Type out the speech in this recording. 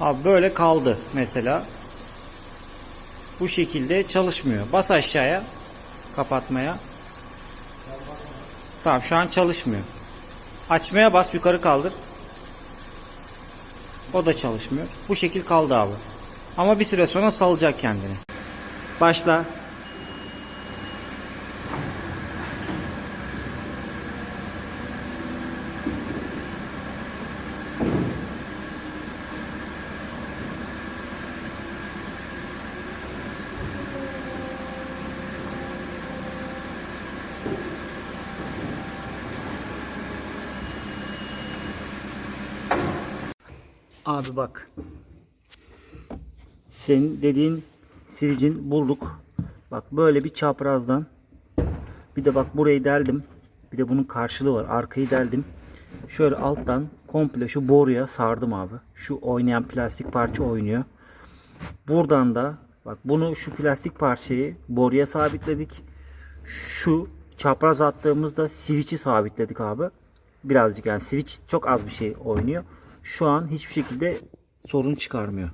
Abi böyle kaldı mesela. Bu şekilde çalışmıyor. Bas aşağıya kapatmaya. Tamam şu an çalışmıyor. Açmaya bas yukarı kaldır. O da çalışmıyor. Bu şekil kaldı abi. Ama bir süre sonra salacak kendini. Başla. Abi bak. Senin dediğin sivicin bulduk. Bak böyle bir çaprazdan. Bir de bak burayı deldim. Bir de bunun karşılığı var. Arkayı deldim. Şöyle alttan komple şu boruya sardım abi. Şu oynayan plastik parça oynuyor. Buradan da bak bunu şu plastik parçayı boruya sabitledik. Şu çapraz attığımızda switch'i sabitledik abi. Birazcık yani switch çok az bir şey oynuyor. Şu an hiçbir şekilde sorun çıkarmıyor.